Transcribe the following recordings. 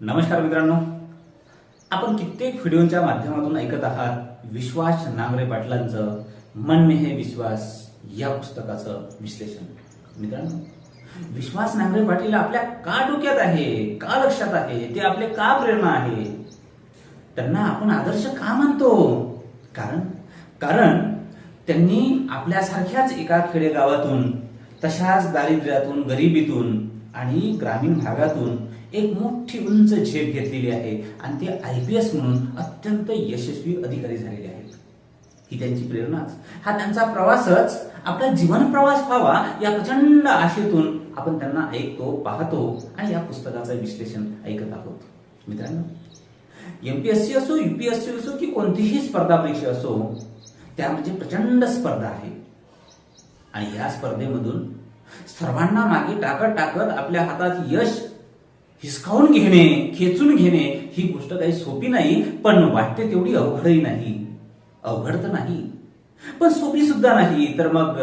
नमस्कार मित्रांनो. आपण कित्येक व्हिडिओच्या माध्यमातून ऐकत आहात विश्वास नांगरे पाटलांचं मन में हे विश्वास या पुस्तकाचं विश्लेषण. मित्रांनो विश्वास नांगरे पाटील आपल्या का डोक्यात आहे का लक्षात आहे ते आपले का प्रेरणा आहे? त्यांना आपण आदर्श का मानतो? कारण कारण त्यांनी आपल्यासारख्याच एका खेडेगावातून तशाच दारिद्र्यातून गरिबीतून आणि ग्रामीण भागातून एक मोठी उंच झेप घेतलेली आहे. आणि ते आय पी एस म्हणून अत्यंत यशस्वी अधिकारी झालेले आहेत. ही त्यांची प्रेरणाच. हा त्यांचा प्रवासच आपला जीवन प्रवास व्हावा या प्रचंड आशेतून आपण त्यांना ऐकतो पाहतो आणि या पुस्तकाचं विश्लेषण ऐकत आहोत. मित्रांनो एमपीएससी असो युपीएससी असो की कोणतीही स्पर्धा परीक्षा असो त्यामध्ये म्हणजे प्रचंड स्पर्धा आहे. आणि या स्पर्धेमधून सर्वांना मागे टाकत टाकत आपल्या हातात यश हिसकावून घेणे खेचून घेणे ही गोष्ट काही सोपी नाही पण वाटते तेवढी अवघडही नाही. अवघड तर नाही. पण सोपी सुद्धा नाही. तर मग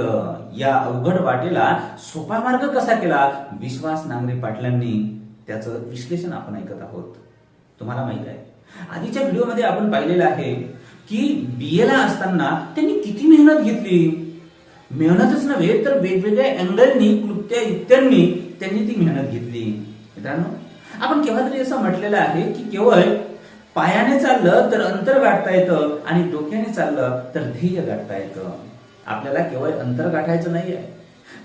या अवघड वाटेला सोपा मार्ग कसा केला? विश्वास नांगरे पाटलांनी त्याचं विश्लेषण आपण ऐकत आहोत. तुम्हाला माहीत आहे. आधीच्या व्हिडिओमध्ये आपण पाहिलेलं आहे की बीए ला असताना त्यांनी किती मेहनत घेतली? मेहनतच नव्हे तर वेगवेगळ्या अँगलनी कृत्या युक्त्यांनी त्यांनी ती मेहनत घेतली. मित्रांनो आपण केव्हा तरी असं म्हटलेलं आहे की केवळ पायाने चाललं तर अंतर गाठता येतं आणि डोक्याने चाललं तर ध्येय गाठता येतं. आपल्याला केवळ अंतर गाठायचं नाही आहे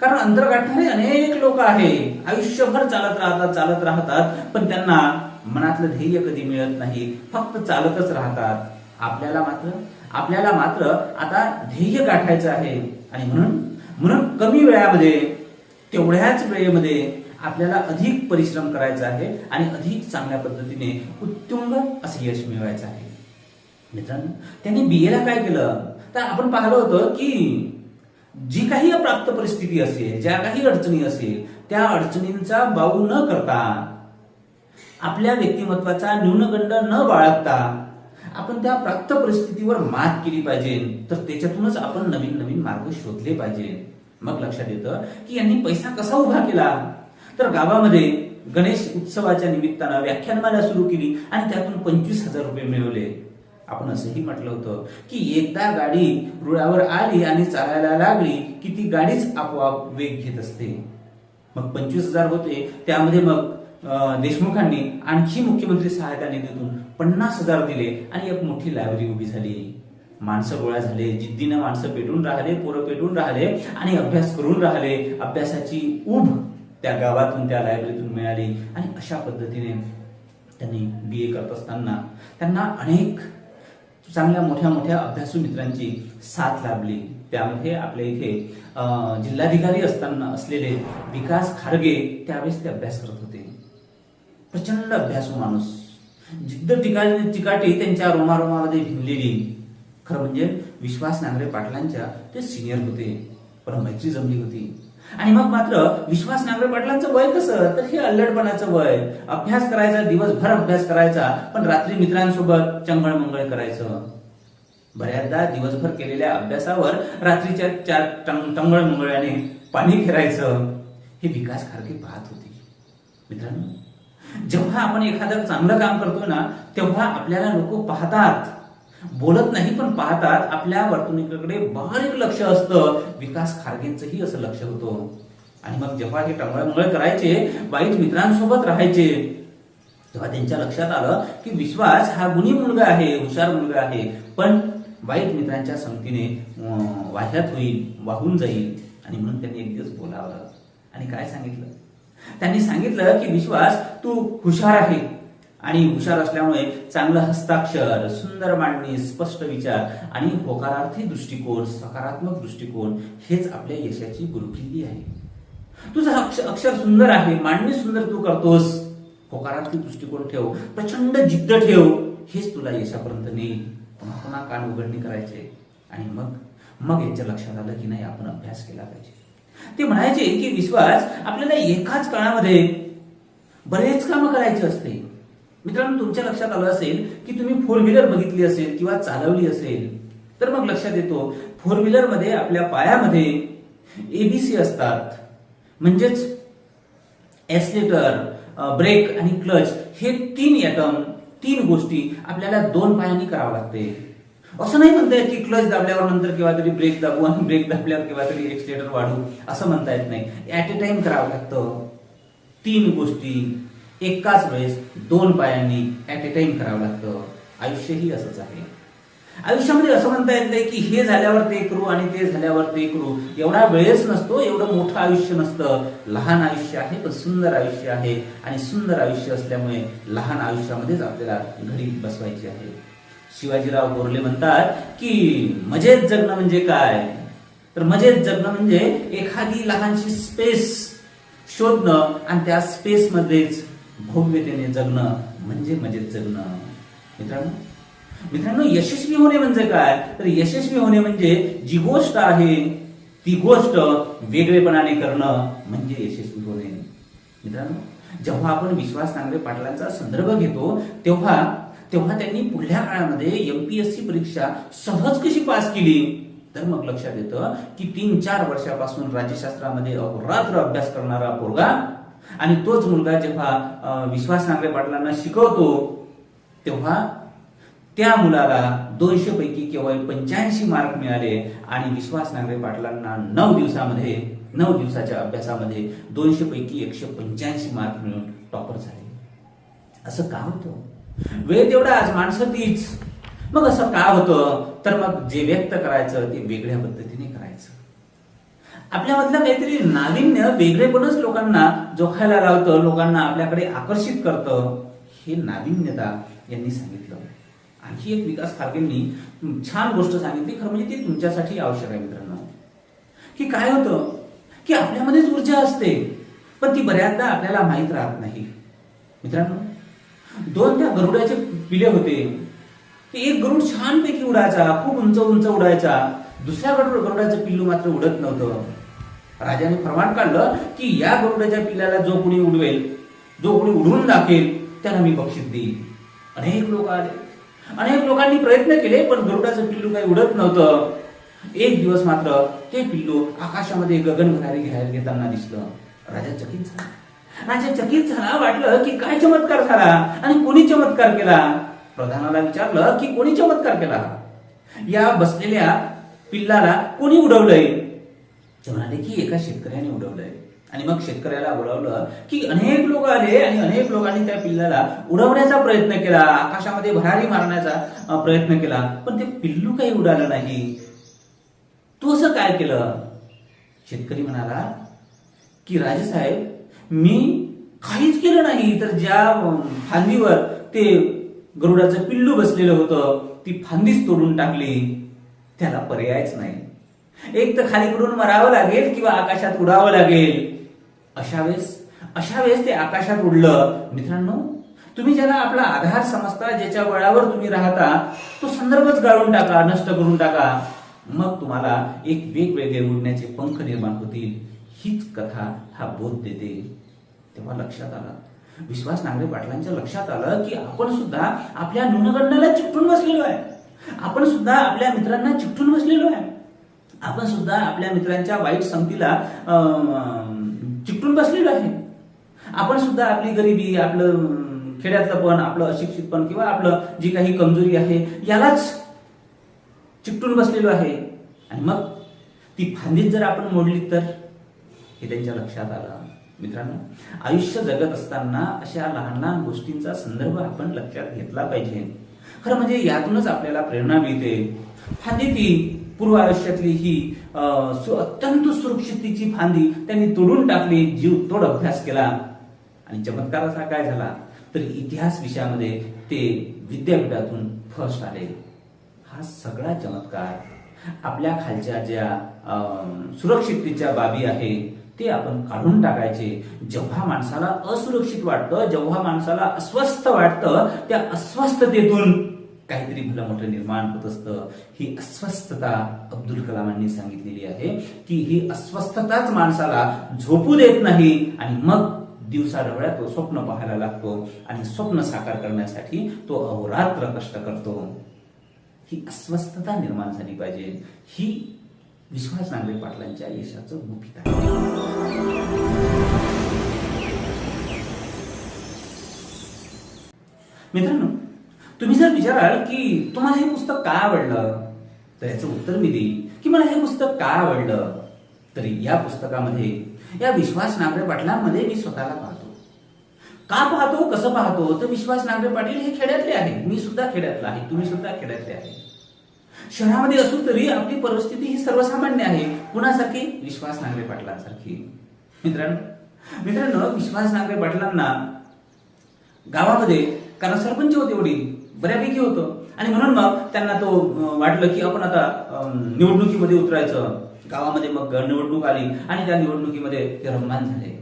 कारण अंतर गाठणारे अनेक लोक आहे. आयुष्यभर चालत राहतात चालत राहतात पण त्यांना मनातलं ध्येय कधी मिळत नाही. फक्त चालतच राहतात. आपल्याला मात्र आपल्याला मात्र आता ध्येय गाठायचं आहे. आणि म्हणून. म्हणून कमी वेळामध्ये तेवढ्याच वेळेमध्ये आपल्याला अधिक परिश्रम करायचा आहे आणि अधिक चांगल्या पद्धतीने उत्तुंग असं यश मिळवायचं आहे. मित्रांनो त्यांनी बी ला काय केलं? तर आपण पाहिलं होतं की जी काही अप्राप्त परिस्थिती असेल ज्या काही अडचणी असेल त्या अडचणींचा बाऊ न करता आपल्या व्यक्तिमत्वाचा न्यूनगंड न बाळगता आपण त्या प्राप्त परिस्थितीवर मात केली पाहिजे तर त्याच्यातूनच आपण नवीन नवीन मार्ग शोधले पाहिजे. मग लक्षात येतं की यांनी पैसा कसा उभा केला? तर गावामध्ये गणेश उत्सवाच्या निमित्तानं व्याख्यानमाला सुरू केली आणि त्यातून पंचवीस हजार रुपये मिळवले. आपण असंही म्हटलं होतं की एकदा गाडी रुळावर आली आणि चालायला लागली की ती गाडीच आपोआप वेग घेत असते. मग पंचवीस हजार होते त्यामध्ये मग देशमुखांनी आणखी मुख्यमंत्री सहायता निधीतून पन्नास हजार दिले आणि एक मोठी लायब्ररी उभी झाली. माणसं गोळा झाले जिद्दीनं माणसं पेटून राहिले पोरं पेटून राहिले आणि अभ्यास करून राहिले. अभ्यासाची उभ त्या गावातून त्या लायब्ररीतून मिळाली आणि अशा पद्धतीने त्यांनी बी ए करत असताना त्यांना अनेक चांगल्या मोठ्या मोठ्या अभ्यासू मित्रांची साथ लाभली. त्यामध्ये आपल्या इथे जिल्हाधिकारी असताना असलेले विकास खारगे त्यावेळेस ते अभ्यास करत होते. प्रचंड अभ्यासू माणूस. जिद्द टिकाटी चिकाटी त्यांच्या रोमारोमामध्ये भिनलेली. खरं म्हणजे विश्वास नांगरे पाटलांच्या ते सिनियर होते. पण मैत्री जमली होती. आणि मग मात्र विश्वास नांगरे पाटलांचं वय कसं? तर हे अल्लडपणाचं वय. अभ्यास करायचा दिवसभर अभ्यास करायचा पण रात्री मित्रांसोबत चंगळ मंगळ करायचं. बऱ्याचदा दिवसभर केलेल्या अभ्यासावर रात्रीच्या चार टंगळ मंगळ्याने पाणी फिरायचं. हे विकास खारगे पाहत होते. मित्रांनो जेव्हा आपण एखादं चांगलं काम करतो ना तेव्हा आपल्याला लोक पाहतात. बोलत नाही पण पाहतात. आपल्या वर्तणुकीकडे बारीक लक्ष असतं. विकास खारगेंचंही असं लक्ष होतं. आणि मग जेव्हा हे टंगळमंगळ करायचे वाईट मित्रांसोबत राहायचे तेव्हा त्यांच्या लक्षात आलं की विश्वास हा गुणी मुलगा आहे हुशार मुलगा आहे. पण वाईट मित्रांच्या संगतीने वाह्यात होईल वाहून जाईल. आणि म्हणून त्यांनी एक दिवस बोलावलं. आणि काय सांगितलं? त्यांनी सांगितलं की विश्वास तू हुशार आहे. आणि हुशार असल्यामुळे चांगलं हस्ताक्षर सुंदर मांडणी स्पष्ट विचार आणि होकारार्थी दृष्टिकोन सकारात्मक दृष्टिकोन हेच आपल्या यशाची गुरुकिल्ली आहे. तुझं अक्ष- अक्षर सुंदर आहे मांडणी सुंदर तू करतोस. होकारार्थी दृष्टिकोन ठेव प्रचंड जिद्द ठेव. हेच तुला यशापर्यंत नेईल. पुन्हा पुन्हा कान उघडणी करायचे. आणि मग मग यांच्या लक्षात आलं की नाही आपण अभ्यास केला पाहिजे. ते म्हणायचे की विश्वास आपल्याला एकाच काळामध्ये बरेच कामं करायचे असते. मित्रांनो तुमच्या लक्षात आलं असेल की तुम्ही फोर व्हीलर बघितली असेल किंवा चालवली असेल तर मग लक्षात येतो फोर व्हीलरमध्ये आपल्या पायामध्ये एबीसी असतात. म्हणजेच एस्लेटर ब्रेक आणि क्लच हे तीन ॲटम तीन गोष्टी आपल्याला दोन पायांनी करावं लागते. असं नाही म्हणता की क्लच दाबल्यावर नंतर किंवा तरी ब्रेक दाबू आणि ब्रेक दाबल्यावर किंवा तरी एक्सिलेटर वाढू असं म्हणता येत नाही. ऍट ए टाइम करावं लागतं. तीन गोष्टी एकाच वेळेस दोन पायांनी ऍट ए टाइम करावं लागतं. आयुष्यही असंच आहे. आयुष्यामध्ये असं म्हणता येत नाही की हे झाल्यावर ते करू आणि ते झाल्यावर ते करू. एवढा वेळच नसतो एवढं मोठं आयुष्य नसतं. लहान आयुष्य आहे पण सुंदर आयुष्य आहे. आणि सुंदर आयुष्य असल्यामुळे लहान आयुष्यामध्येच आपल्याला घरी बसवायची आहे. शिवाजीराव बोरले म्हणतात की मजेत जगणं म्हणजे काय? तर मजेत जगणं म्हणजे एखादी लहानशी स्पेस शोधणं आणि त्या स्पेस मध्येच भव्यतेने जगणं म्हणजे मजेत जगणं. मित्रांनो मित्रांनो यशस्वी होणे म्हणजे काय? तर यशस्वी होणे म्हणजे जी गोष्ट आहे ती गोष्ट वेगळेपणाने करणं म्हणजे यशस्वी होणे. मित्रांनो जेव्हा आपण विश्वास नांगरे पाटलांचा संदर्भ घेतो तेव्हा तेव्हा त्यांनी पुढल्या काळामध्ये एमपीएससी परीक्षा सहज कशी पास केली? तर मग लक्षात येतं की तीन चार वर्षापासून राज्यशास्त्रामध्ये अहोरात्र अभ्यास करणारा पोरगा आणि तोच मुलगा जेव्हा विश्वास नांगरे पाटलांना शिकवतो तेव्हा त्या मुलाला दोनशे पैकी केवळ पंच्याऐंशी मार्क मिळाले आणि विश्वास नांगरे पाटलांना नऊ दिवसामध्ये नऊ दिवसाच्या अभ्यासामध्ये दोनशे पैकी एकशे पंच्याऐंशी मार्क मिळून टॉपर झाले. असं का होतं? वेळ तेवढाच आज माणसं तीच मग असं का होतं? तर मग जे व्यक्त करायचं ते वेगळ्या पद्धतीने करायचं. आपल्यामधलं काहीतरी नाविन्य वेगळेपणच लोकांना जोखायला लावतं लोकांना आपल्याकडे आकर्षित करतं. हे नाविन्यता यांनी सांगितलं. आणखी एक विकास खारगेंनी छान गोष्ट सांगितली. खरं म्हणजे ती तुमच्यासाठी आवश्यक आहे मित्रांनो. की काय होतं? की आपल्यामध्येच ऊर्जा असते पण ती बऱ्याचदा आपल्याला माहीत राहत नाही. मित्रांनो दोन त्या गरुडाचे पिले होते. ते एक गरुड छानपैकी उडायचा खूप उंच उंच उडायचा. दुसऱ्या गरुड गरुडाचं पिल्लू मात्र उडत नव्हतं. राजाने प्रमाण काढलं की या गरुडाच्या पिल्ल्याला जो कोणी उडवेल जो कोणी उडवून दाखेल त्याला मी बक्षीस देईल अनेक लोक आले. अनेक लोकांनी प्रयत्न केले पण गरुडाचं पिल्लू काही उडत नव्हतं. एक दिवस मात्र ते पिल्लू आकाशामध्ये गगन भरारी घ्यायला घेताना दिसलं. राजा चकित झाला. राजा चकित झाला वाटलं की काय चमत्कार झाला आणि कोणी चमत्कार केला? प्रधानाला विचारलं की कोणी चमत्कार केला? या बसलेल्या पिल्लाला कोणी उडवलंय? ते म्हणाले की एका शेतकऱ्याने उडवलंय. आणि मग शेतकऱ्याला उडवलं की अनेक लोक आले आणि अनेक लोकांनी त्या पिल्लाला उडवण्याचा प्रयत्न केला आकाशामध्ये भरारी मारण्याचा प्रयत्न केला. पण ते पिल्लू काही उडालं नाही. तू असं काय केलं? शेतकरी म्हणाला की राजेसाहेब मी काहीच केलं नाही. तर ज्या फांदीवर ते गरुडाचं पिल्लू बसलेलं होतं ती फांदीच तोडून टाकली. त्याला पर्यायच नाही. एक तर खाली पडून मरावं लागेल किंवा आकाशात उडावं लागेल. अशा वेळेस अशा वेळेस ते आकाशात उडलं. मित्रांनो तुम्ही ज्याला आपला आधार समजता ज्याच्या बळावर तुम्ही राहता तो संदर्भच गाळून टाका नष्ट करून टाका. मग तुम्हाला एक वेगवेगळे उडण्याचे पंख निर्माण होतील. हीच कथा हा बोध देते. तेव्हा लक्षात आलं. विश्वास नांगरे पाटलांच्या लक्षात आलं की आपण सुद्धा आपल्या न्यूनगंडाला चिपटून बसलेलो आहे. आपण सुद्धा आपल्या मित्रांना चिपटून बसलेलो आहे. आपण सुद्धा आपल्या मित्रांच्या वाईट संगतीला अं, बसलेलो आहे. आपण सुद्धा आपली गरिबी आपलं खेड्यातलं पण आपलं अशिक्षितपण किंवा आपलं जी काही कमजोरी आहे यालाच चिपटून बसलेलो आहे. आणि मग ती फांदीत जर आपण मोडली तर हे त्यांच्या लक्षात आलं. मित्रांनो आयुष्य जगत असताना अशा लहान लहान गोष्टींचा संदर्भ आपण लक्षात घेतला पाहिजे. खरं म्हणजे यातूनच आपल्याला प्रेरणा मिळते. फांदी ती पूर्व आयुष्यातली ही अं, अत्यंत सुरक्षिततेची फांदी त्यांनी तोडून टाकली जीव तोड अभ्यास केला. आणि चमत्काराचा काय झाला? तर इतिहास विषयामध्ये ते विद्यापीठातून फर्स्ट आले. हा सगळा चमत्कार आपल्या खालच्या ज्या अं, सुरक्षिततेच्या बाबी आहे ते आपण काढून टाकायचे. जेव्हा माणसाला असुरक्षित वाटतं जेव्हा माणसाला अस्वस्थ वाटतं त्या अस्वस्थतेतून काहीतरी भलं मोठं निर्माण होत असतं. ही अस्वस्थता अब्दुल कलामांनी सांगितलेली आहे की ही अस्वस्थताच माणसाला झोपू देत नाही आणि मग दिवसा डोळ्यात तो स्वप्न पाहायला लागतो आणि स्वप्न साकार करण्यासाठी तो अहोरात्र कष्ट करतो. ही अस्वस्थता निर्माण झाली पाहिजे. ही विश्वास नांगरे पाटलांच्या यशाचं गुपित आहे. मित्रांनो तुम्ही जर विचाराल की तुम्हाला हे पुस्तक का आवडलं तर याचं उत्तर मी देईल की मला हे पुस्तक का आवडलं. तरी या पुस्तकामध्ये या विश्वास नांगरे पाटलांमध्ये मी स्वतःला पाहतो. का पाहतो कसं पाहतो? तर विश्वास नांगरे पाटील हे खेड्यातले आहे मी सुद्धा खेड्यातला आहे. तुम्ही सुद्धा खेड्यातले आहे शहरामध्ये असून तरी आपली परिस्थिती ही सर्वसामान्य आहे. कुणासारखी? विश्वास नागरे पाटलांसारखी. मित्रांनो. मित्रांनो विश्वास नागरे पाटलांना गावामध्ये कारण सरपंच होते वडील बऱ्यापैकी होतं. आणि म्हणून मग त्यांना तो वाटलं की आपण आता निवडणुकीमध्ये उतरायचं. गावामध्ये मग निवडणूक आली आणि त्या निवडणुकीमध्ये ते रममान झाले.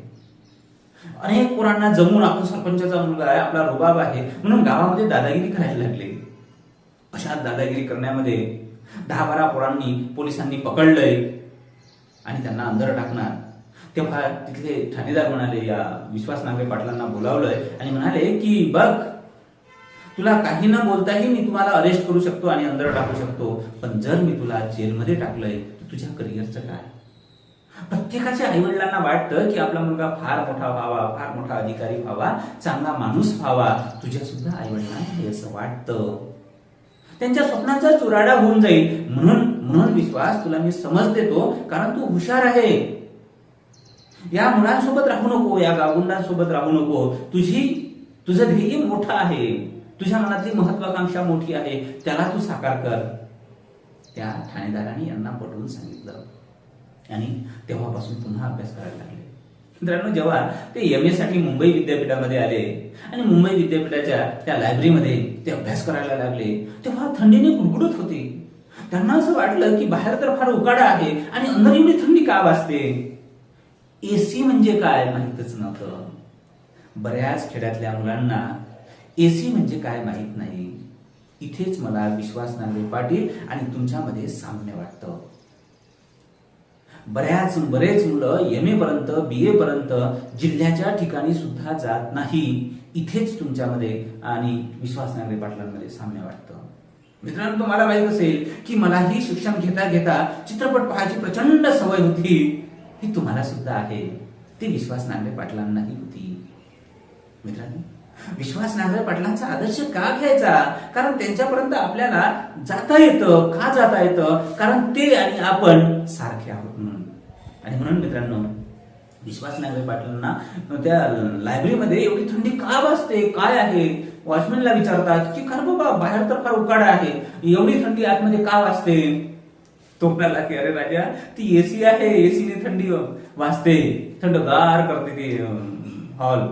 अनेक पोरांना जमून आपण सरपंचाचा मुलगा आहे आपला रुबाब आहे. म्हणून गावामध्ये दादागिरी करायला लागले. अशा दादागिरी करण्यामध्ये दहा बारा पोरांनी पोलिसांनी पकडलंय आणि त्यांना अंदर टाकणार. तेव्हा तिथले ठाणेदार म्हणाले या विश्वास नागरे पाटलांना बोलावलंय. आणि म्हणाले की बघ तुला काही न बोलताही मी तुम्हाला अरेस्ट करू शकतो आणि अंदर टाकू शकतो. पण जर मी तुला जेलमध्ये टाकलंय तर तुझ्या करिअरचं काय? प्रत्येकाच्या आईवडिलांना वाटतं की आपला मुलगा फार मोठा व्हावा फार मोठा अधिकारी व्हावा चांगला माणूस व्हावा. तुझ्या सुद्धा आईवडिलांना हे असं वाटतं. त्यांच्या स्वप्नांचा चुराडा होऊन जाईल. म्हणून म्हणून विश्वास तुला मी समज देतो कारण तू हुशार आहे. या मुलांसोबत राहू नको या गावगुंडांसोबत राहू नको. तुझी तुझं ध्येय मोठं आहे. तुझ्या मनातली महत्वाकांक्षा मोठी आहे. त्याला तू साकार कर. त्या ठाणेदारांनी यांना पटवून सांगितलं. आणि तेव्हापासून पुन्हा अभ्यास करायला लागले. मित्रांनो जेव्हा ते एम ए साठी मुंबई विद्यापीठामध्ये आले आणि मुंबई विद्यापीठाच्या त्या लायब्ररीमध्ये ते अभ्यास करायला लागले तेव्हा थंडीने गुडगुडत होते. त्यांना असं वाटलं की बाहेर तर फार उकाडा आहे आणि अंदर एवढी थंडी का वाजते? एसी म्हणजे काय माहीतच नव्हतं. बऱ्याच खेड्यातल्या मुलांना एसी म्हणजे काय माहीत नाही. इथेच मला विश्वास नांगरे पाटील आणि तुमच्यामध्ये साम्य वाटतं. बऱ्याच बरेच मुलं एम ए पर्यंत बी ए पर्यंत जिल्ह्याच्या ठिकाणी सुद्धा जात नाही. इथेच तुमच्यामध्ये आणि विश्वास नांगरे पाटलांमध्ये साम्य वाटतं. मित्रांनो तुम्हाला माहीत असेल की मलाही शिक्षण घेता घेता चित्रपट पाहायची प्रचंड सवय होती. ही तुम्हाला सुद्धा आहे. ती विश्वास नांगरे पाटलांनाही होती. मित्रांनो विश्वास नांगरे पाटलांचा आदर्श का घ्यायचा? कारण त्यांच्यापर्यंत आपल्याला जाता येतं का जाता येतं? कारण ते आणि आपण सारखे आहोत आणि म्हणून मित्रांनो विश्वास नांगरे पाटलांना त्या लायब्ररीमध्ये एवढी थंडी का वाजते काय आहे? वॉचमॅनला विचारतात की खरं बाबा बाहेर तर फार उकाडा आहे. एवढी थंडी आतमध्ये का वाजते? तो म्हणाला की अरे राजा ती एसी आहे. एसीने थंडी वाजते. थंडगार करते ती हॉल.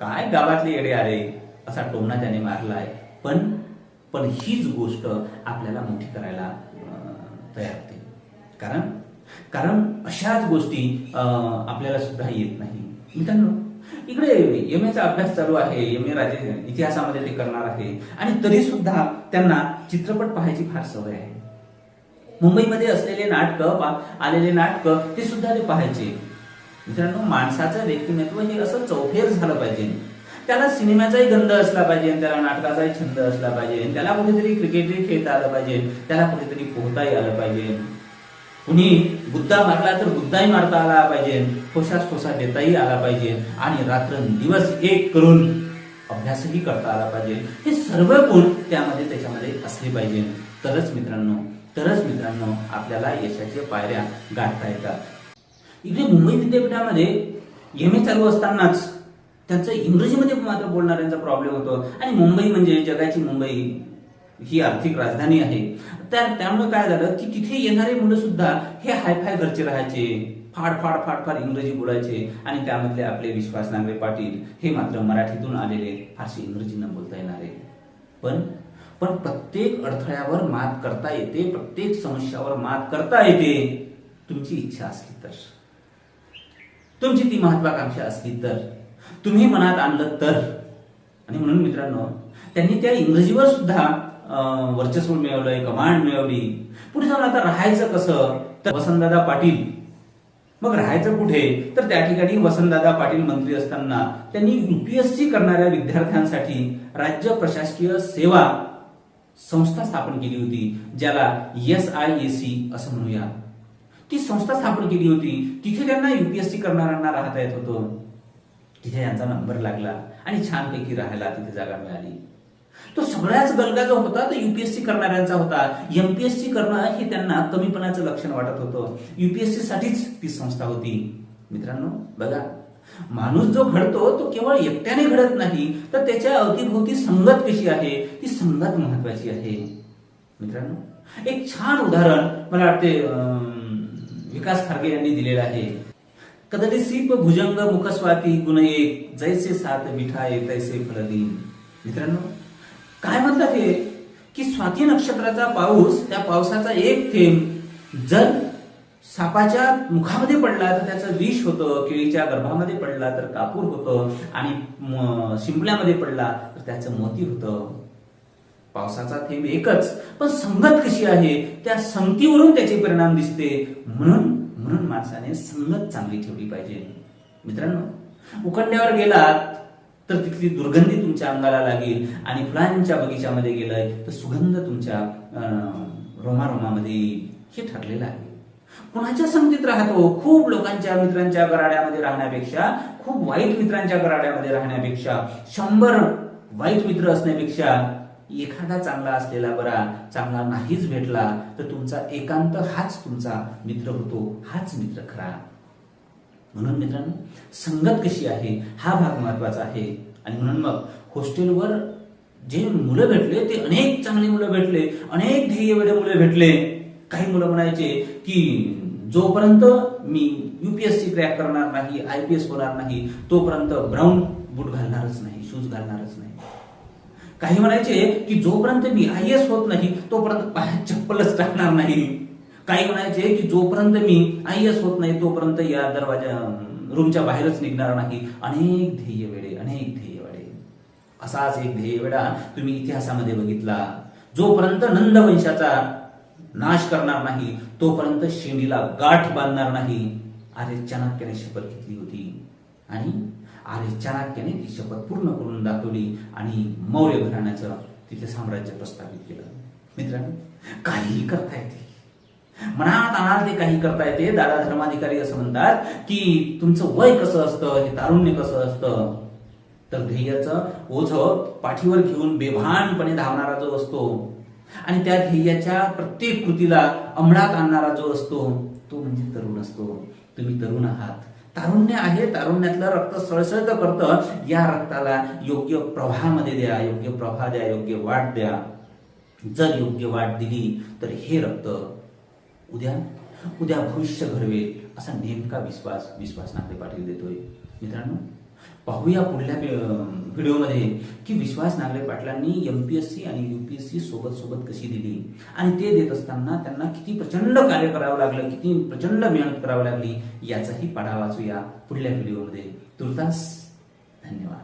काय गावातले येडे आले असा टोमना त्याने मारलाय. पण पण हीच गोष्ट आपल्याला मोठी करायला तयार होते. कारण कारण अशाच गोष्टी अं, आपल्याला सुद्धा येत नाही. मित्रांनो इकडे एम एचा अभ्यास चालू आहे. एम ए राजे इतिहासामध्ये ते करणार आहे. आणि तरी सुद्धा त्यांना चित्रपट पाहायची फार सवय आहे. मुंबईमध्ये असलेले नाटक आलेले नाटक ते सुद्धा ते पाहायचे. मित्रांनो माणसाचं व्यक्तिमत्व हे असं चौफेर झालं पाहिजे. त्याला सिनेमाचाही गंध असला पाहिजे त्याला नाटकाचाही छंद असला पाहिजे त्याला कुठेतरी क्रिकेटही खेळता आलं पाहिजे त्याला कुठेतरी पोहताही आलं पाहिजे. कुणी बुद्धा मारला तर बुद्धाही मारता आला पाहिजे. ठोसास ठोसा देताही आला पाहिजे. आणि रात्र दिवस एक करून अभ्यासही करता आला पाहिजे. हे सर्व गुण त्यामध्ये त्याच्यामध्ये असले पाहिजे. तरच मित्रांनो तरच मित्रांनो आपल्याला यशाच्या पायऱ्या गाठता येतात. इकडे मुंबई विद्यापीठामध्ये एम ए चालू असतानाच त्यांचं इंग्रजीमध्ये मात्र बोलणाऱ्यांचा प्रॉब्लेम होतो. आणि मुंबई म्हणजे जगाची मुंबई. ही आर्थिक राजधानी आहे. त्या त्यामुळे काय झालं की तिथे येणारे मुलं सुद्धा हे हायफाय घरचे राहायचे. फाड फाड फाड फाड इंग्रजी बोलायचे आणि त्यामधले आपले विश्वास नांगरे पाटील हे मात्र मराठीतून आलेले फारसे इंग्रजी न बोलता येणारे. पण पण प्रत्येक अडथळ्यावर मात करता येते प्रत्येक समस्यावर मात करता येते. तुमची इच्छा असली तर. तुमची ती महत्वाकांक्षा असली तर. तुम्ही मनात आणलं तर. आणि म्हणून मित्रांनो त्यांनी त्या इंग्रजीवर सुद्धा वर्चस्व मिळवलंय कमांड मिळवली. पुढे जाऊन आता राहायचं कसं? तर वसंतदादा पाटील. मग राहायचं कुठे? तर त्या ठिकाणी वसंतदादा पाटील मंत्री असताना त्यांनी युपीएससी करणाऱ्या विद्यार्थ्यांसाठी राज्य प्रशासकीय सेवा संस्था स्थापन केली होती ज्याला एस आय ए सी असं म्हणूया. ती संस्था स्थापन केली होती. तिथे त्यांना युपीएससी करणाऱ्यांना राहता येत होतं. तिथे यांचा नंबर लागला आणि छानपैकी राहायला तिथे जागा मिळाली. तो सगळ्याच गलगा जो होता तो युपीएससी करणाऱ्यांचा होता. एमपीएससी करणं हे त्यांना कमीपणाचं लक्षण वाटत होतं. युपीएससी साठीच ती संस्था होती. मित्रांनो बघा. माणूस जो घडतो तो केवळ एकट्याने घडत नाही तर त्याच्या अवतीभोवती संगत कशी आहे? ती संगत महत्वाची आहे. मित्रांनो एक छान उदाहरण मला वाटते अं, विकास खारगे यांनी दिलेलं आहे. कदली सीप भुजंग मुखस्वाती गुण एक जैसे सात मिठाय तैसे फलदीन मित्रांनो काय म्हणतात हे? की स्वाती नक्षत्राचा पाऊस त्या पावसाचा एक थेंब जर सापाच्या मुखामध्ये पडला तर त्याचं विष होतं केळीच्या गर्भामध्ये पडला तर कापूर होतं आणि शिंपल्यामध्ये पडला तर त्याचं मोती होतं. पावसाचा थेंब एकच. पण संगत कशी आहे? त्या संगतीवरून त्याचे परिणाम दिसते. म्हणून म्हणून माणसाने संगत चांगली ठेवली पाहिजे. मित्रांनो उखंड्यावर गेलात तर तिथली दुर्गंधी तुमच्या अंगाला लागेल आणि फुलांच्या बगीच्यामध्ये गेलंय तर सुगंध तुमच्या रोमारोमामध्ये हे ठरलेलं आहे. कुणाच्या संगतीत राहतो? खूप लोकांच्या मित्रांच्या गराड्यामध्ये राहण्यापेक्षा खूप वाईट मित्रांच्या गराड्यामध्ये राहण्यापेक्षा शंभर वाईट मित्र असण्यापेक्षा एखादा चांगला असलेला बरा चांगला नाहीच भेटला तर तुमचा एकांत हाच तुमचा मित्र होतो हाच मित्र खरा. म्हणून मित्रांनो संगत कशी आहे हा भाग महत्त्वाचा आहे. आणि म्हणून मग हॉस्टेलवर जे मुलं भेटले ते अनेक चांगली मुलं भेटले अनेक ध्येयवेडे मुलं भेटले. काही मुलं म्हणायचे की जोपर्यंत मी युपीएससी क्रॅक करणार नाही आय पी एस होणार नाही तोपर्यंत ब्राऊन बूट घालणारच नाही शूज घालणारच नाही. काही म्हणायचे की जोपर्यंत मी आय एस होत नाही तोपर्यंत पायात चप्पलच टाकणार नाही. काही म्हणायचे की जोपर्यंत मी आय एस होत नाही तोपर्यंत या दरवाजा रूमच्या बाहेरच निघणार नाही. अनेक ध्येय वेळे अनेक ध्येय वेळे असाच एक ध्येय वेळा तुम्ही इतिहासामध्ये बघितला. जोपर्यंत नंद वंशाचा नाश करणार नाही तोपर्यंत शेंडीला गाठ बांधणार नाही. आर्य चाणक्याने शपथ घेतली होती. आणि आर्य चाणक्याने ती शपथ पूर्ण करून दाखवली आणि मौर्य घराण्याचं तिथे साम्राज्य प्रस्थापित केलं. मित्रांनो काहीही करता येते मनात आणाल ते काही करता येते. दादा धर्माधिकारी असं म्हणतात की तुमचं वय कसं असतं हे तारुण्य कसं असतं? तर ध्येयाचं ओझ पाठीवर घेऊन बेभानपणे धावणारा जो असतो आणि त्या ध्येयाच्या प्रत्येक कृतीला अंमलात आणणारा जो असतो तो म्हणजे तरुण असतो. तुम्ही तरुण आहात. तारुण्य आहे. तारुण्यातलं रक्त सळसळत करतं. या रक्ताला योग्य प्रवाहामध्ये द्या योग्य प्रवाह द्या योग्य वाट द्या. जर योग्य वाट दिली तर हे रक्त उद्या उद्या भविष्य घडवेल असा नेमका विश्वास विश्वास नागरे पाटील देतोय. मित्रांनो पाहूया पुढल्या व्हिडिओमध्ये की विश्वास नागरे पाटलांनी सी आणि यू पी एस सी सोबत सोबत कशी दिली? आणि ते देत असताना त्यांना किती प्रचंड कार्य करावं लागलं किती प्रचंड मेहनत करावी लागली याचाही पाढा वाचूया पुढल्या व्हिडिओमध्ये. तुर्तास धन्यवाद.